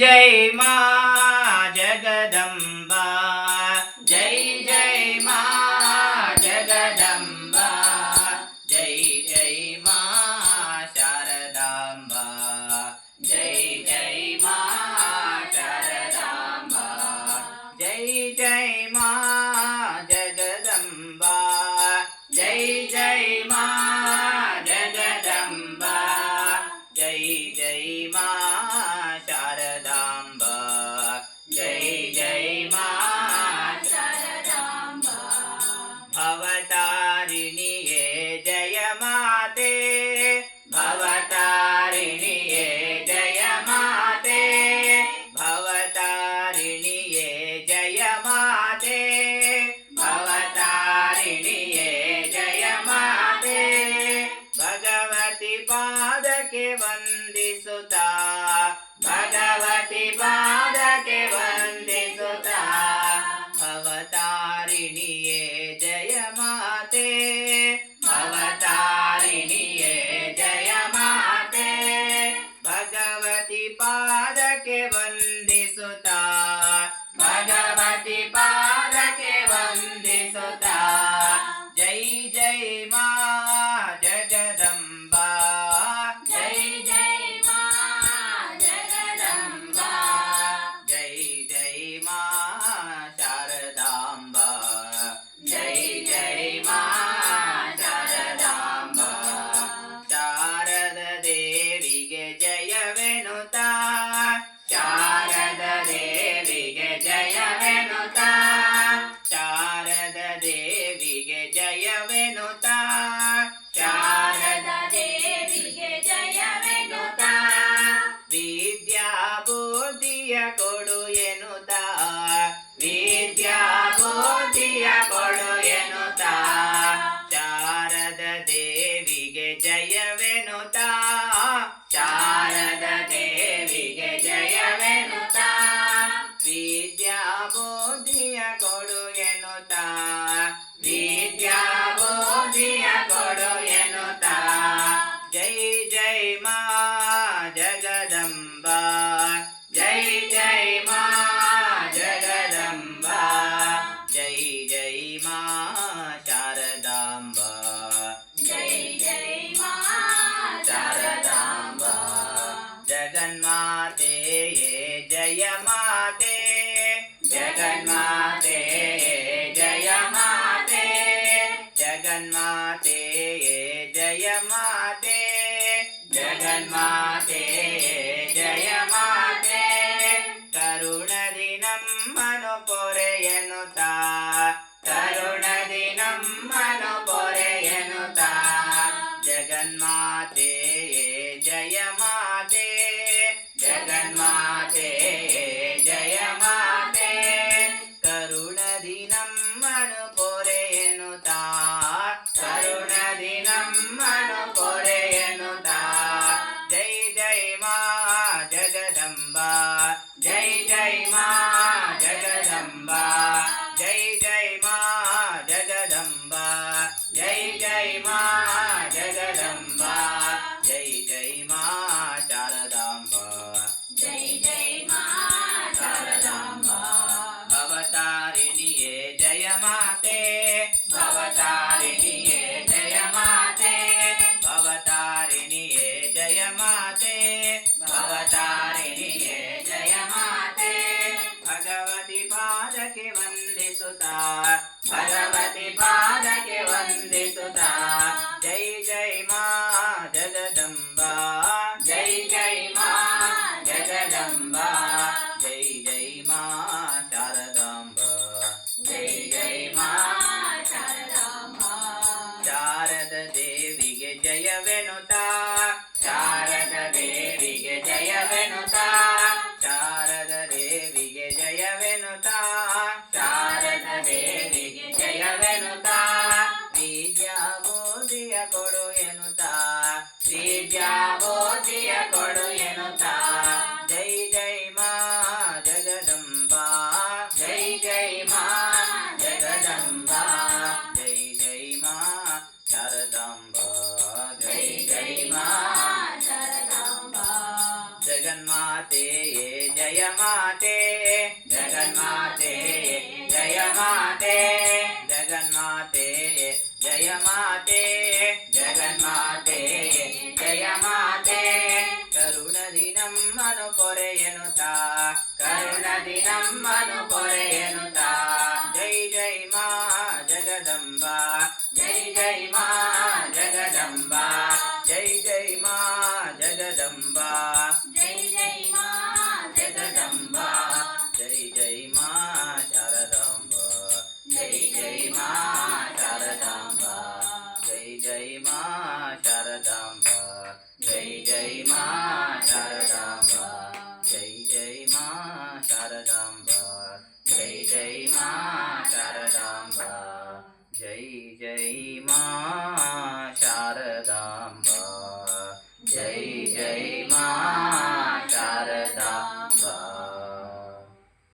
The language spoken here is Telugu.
జై మా జగదంబ. జై జై మా జగదంబ. జై జై మా శారదాంబ. జై జై మా శారదాంబ. జై జై మా జగదంబ. జై జై भवतारिणि ये जय माते। भवतारिणि ये जय माते। भवतारिणि ये जय माते। भवतारिणि ये जय माते। भगवति पादके बन्दि सुता भगवति पादके वन्दि ನಮ್ಮನು ಪೊರೆಯನುತ ಕರುಣದಿ ನಮ್ಮನು ಪೊರೆಯನುತ ಜಗನ್ಮಾತೆಯೇ ಜಯ ಮಾತೆ ಜಗನ್ಮಾತೆಯೇ ಜಯ ಮಾತೆ ಕರುಣದಿ ನಮ್ಮನು ಪೊರೆಯನುತ ಕರುಣದಿ ನಮ್ಮನು ಭವತಾರಿಣಿಯೇ ಜಯ ಮಾತೆ ಭಗವತಿ ಪಾದಕ್ಕೆ ವಂದಿಸುತ್ತ ಭಗವತಿ ಪಾದಕ್ಕೆ ವಂದಿಸುತ್ತ ಜೈ ಜೈ ಮಾ ಜಗದಂಬ జయవెనుత శారద దేవికి జయవెనుత. విద్యాబోధియ కొడు ఎనుత విద్యాబోధియ కొడు ఎనుత. జై జై మా జగదంబ. జై జై మా జగదంబ. జై జై మా శారదాంబ. జై జై మా మాతే జగన్మాతే జయ మాతే జగన్మాతే జయ మాతే జగన్మాతే జయ మాతే కరుణ దినమ్మను పొరెయనుత కరుణ దినమ్మను పొరెయనుత. జై జై మా జగదంబ జై జై మా జగదంబ జై జై మా జగదంబ. జై జై శారదాంబ జై జై మా శారదాంబ జై జై మా శారదాంబ జై జై మా శారదాంబ జై జై మా